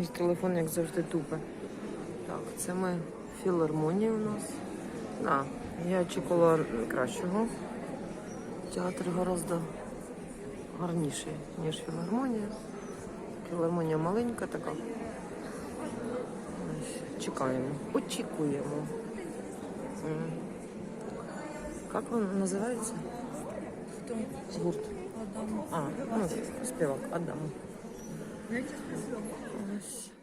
Мій телефон, як завжди, тупе. Так, це ми філармонія у нас. А, я очікувала кращого. Театр гораздо гарніший, ніж філармонія. Філармонія маленька така. Чекаємо. Очікуємо. Як він називається? Гурт. А, ну, співак Адам. Ne çıkıyorsun?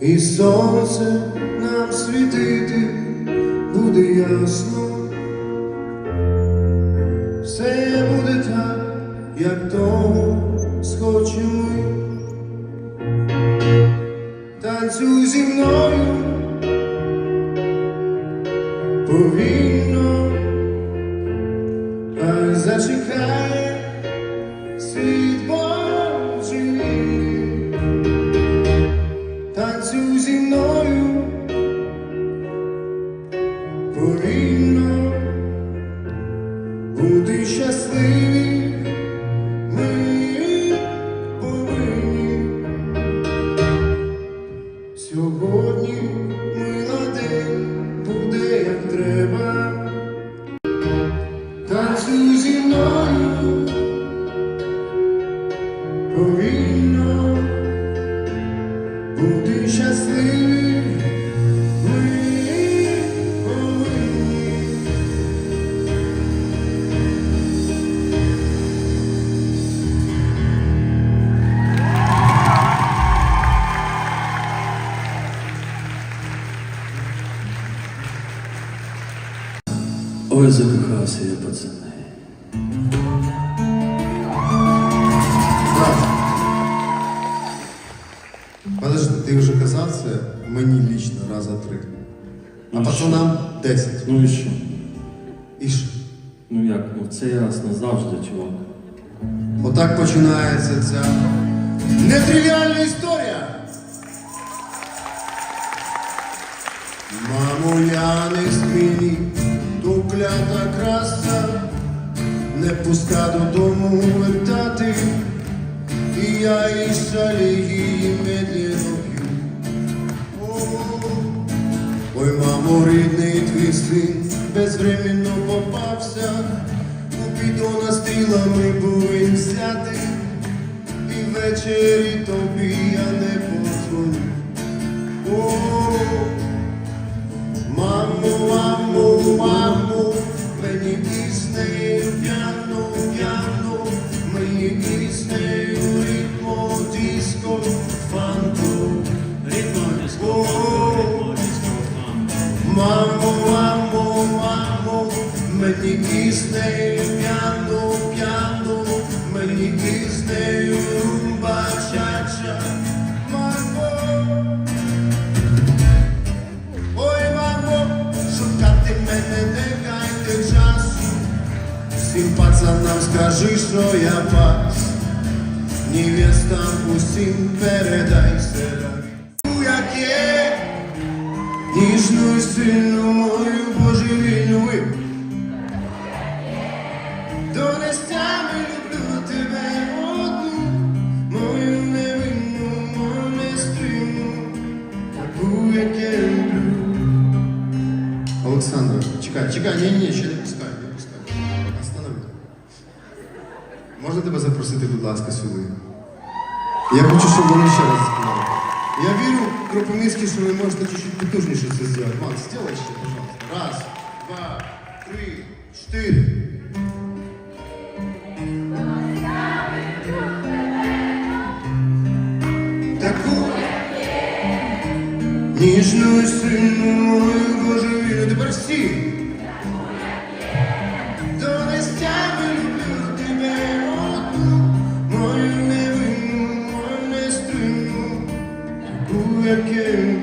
І сонце нам світити буде ясно, teu я, пацани. Подожди, ти вже казав це мені лічно раза три. А Ну, пацанам 10. Ну і що? І що? Ну як, ну це ясно, завжди, чувак. Отак починається ця нетривіальна історія. Мамо, я не зміні, ту клята краса, не пуска додому вертати, і я і шалі її медленно п'ю. Ой, мамо, рідний твій син безвременно попався, у підона стрілами повинен взяти, і ввечері тобі я не подзвоню. О, мамо, мамо, мамо, мені піснею п'яно, всім пацанам скажи, що я пас, невестам усім передай серед. Як є, ніжну і сильну мою божевільну ви. Донестями люблю тебе одну, мою невинну, мою нестримну, таку, як я люблю. Олександр, чекай, чекай, ні, ні, ще не пускай, не Я хочу, щоб вони ще раз співали. Я вірю, Кропивницький, що ви можете чуть-чуть потужніше це зробити. Макс, сделай ще, пожалуйста. Раз, два, три, чотири. Таку ніжну і Таку,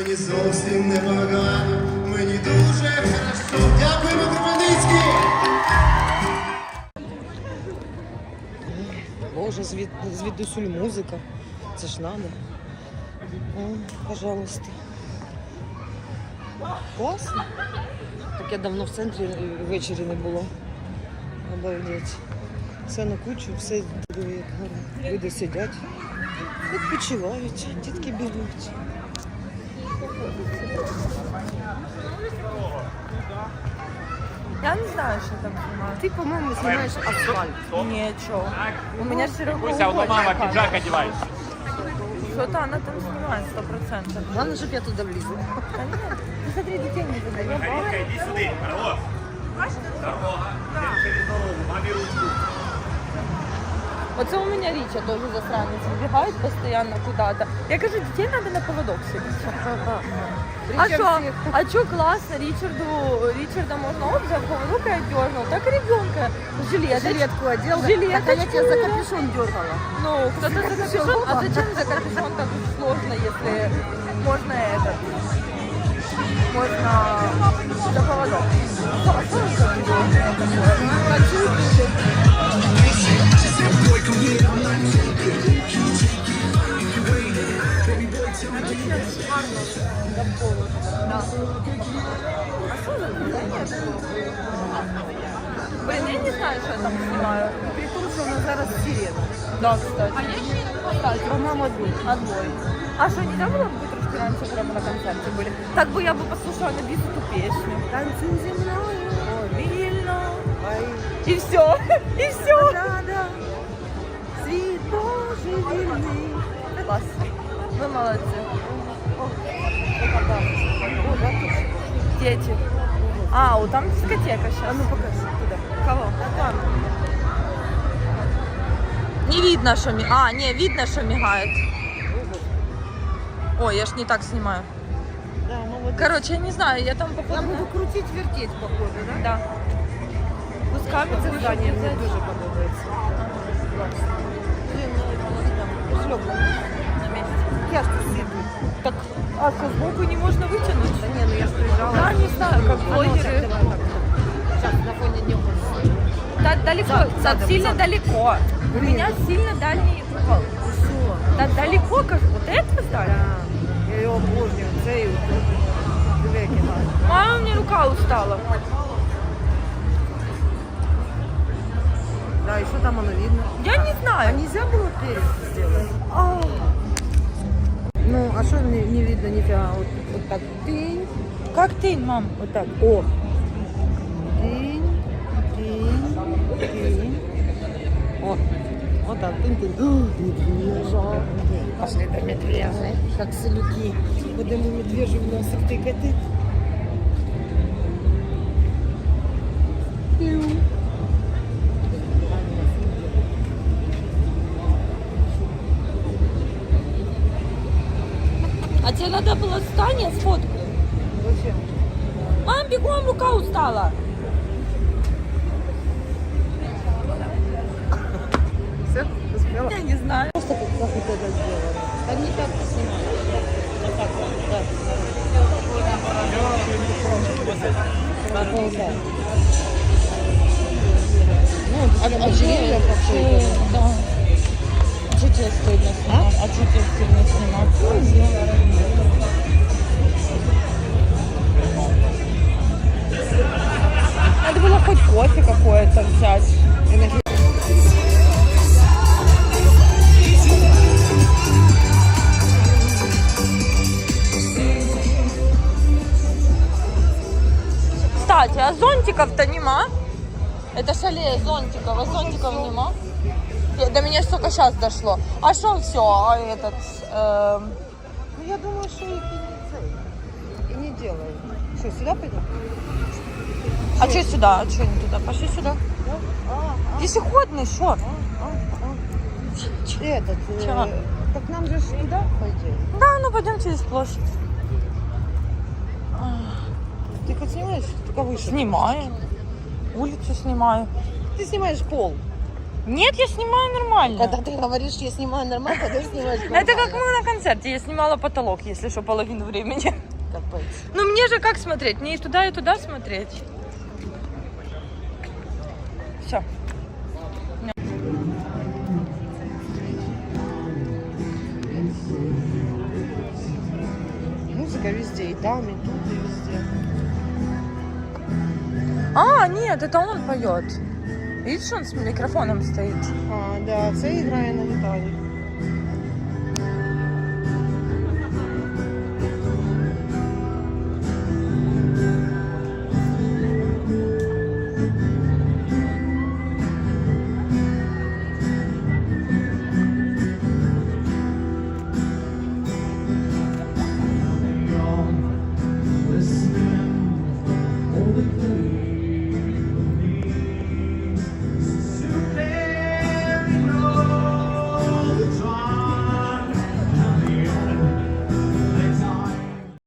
мені зовсім не погано, мені дуже хорошо. Дякуємо, Кропивницький! Боже, звід, звідусюль музика. Це ж надо. О, пожалуйста. Класно. Так я давно в центрі ввечері не було. Обалдеть. Все на кучу, все як. Люди сидять, відпочивають, дітки бігають. Я не знаю, що там знімаю. Ти, по-моєму, знімаєш асфальт. Нічого. У мене широко. Куся, воно мама піджак одівається. Що-то вона там знімає 100%. Головне, щоб я туди влізла. Ты смотри, детей не задаешь. Марінка, іди сюди, Карло. Дорога. Через дорогу, мамі ручку. Оце у меня Рича тоже засранец. Вбегает постоянно куда-то. Я говорю, детей надо на поводок садить. А что? А что классно? Ричарду, Ричарда можно за поводок и отдернул. Так и ребенка. Жилет. Жилетку одел, так а я тебя за капюшон дергала. Ну, кто-то за капюшон. А зачем за капюшон так сложно, если можно этот? Можно за поводок. Блин, я не знаю, що я там знімаю. При тому, що вона зараз сирена. Да, кстати. А я ще не поставила. По-моему, отбой. Отбой. А что, нельзя было бы трошки раньше прямо на концерте были? Так бы я бы послушала на бис эту песню. Танцюй зі мною, Вильно. ой, И все. И все. да-да. Світ Божий вільний. Класс. Вы молодцы. Дети. А, вот там дискотека сейчас. А ну покажи туда. Кого? там. Не видно, что ми... А, не, видно, что мигает. Ой, я ж не так снимаю. Да, молодець. Короче, я не знаю, я там Я походу... буду крутить, вертеть, походу, да? Да. Пусками Це здання мені дуже подобається. Блін, ну, там, шльопка. на месте. Я ж тут сиджу. Так, а что, сбоку не можно вытянуть? Да не, ну я ж приезжала. Да, не знаю, как А ну, блогеры. щас, давай так. Сейчас, на фоне днем Да, далеко, Зад- да, задом, сильно задом. далеко. У Блин. меня сильно дальний угол. Все. Да, далеко, как вот это здание. Да. Я його обожнюю. Це і тут. Диви, які гарні. Мама, у меня рука устала. І що там воно видно? Я не А знаю. нельзя было перец сделать? Ну, а что не, не видно нифига? Вот, вот так. Тынь. Как ты, мам? Вот так. О. Тынь. Тынь. Тынь. Медвежа. Пошли до медвежий, як селюки. Будемо медвежу в носик тикати. Надо было встань, я сфоткаю. Зачем? Мам, бегом, рука устала. До меня ж только сейчас дошло. А что все, а этот... эм, Ну, я думаю, что их и не. И не делают. Что, сюда пойдем? а что сюда? А что не туда? Пошли сюда. А, Пешеходный, что? Этот, э, Чё? так нам же туда пойти. Да, ну пойдем через площадь. Ты хоть снимаешь? Только выше. Снимаю. Улицу снимаю. Ты снимаешь пол. Нет, я снимаю нормально. Когда ты говоришь, я снимаю нормально, когда снимаешь пол. Это как мы на концерте. Я снимала потолок, если что, половину времени. Капец. Ну мне же как смотреть? Мне и туда, и туда смотреть. Все. Музыка везде, и там, и тут, и везде. А, нет, это он поет. Видишь, он с микрофоном стоит. А, да, це грає на гітарі.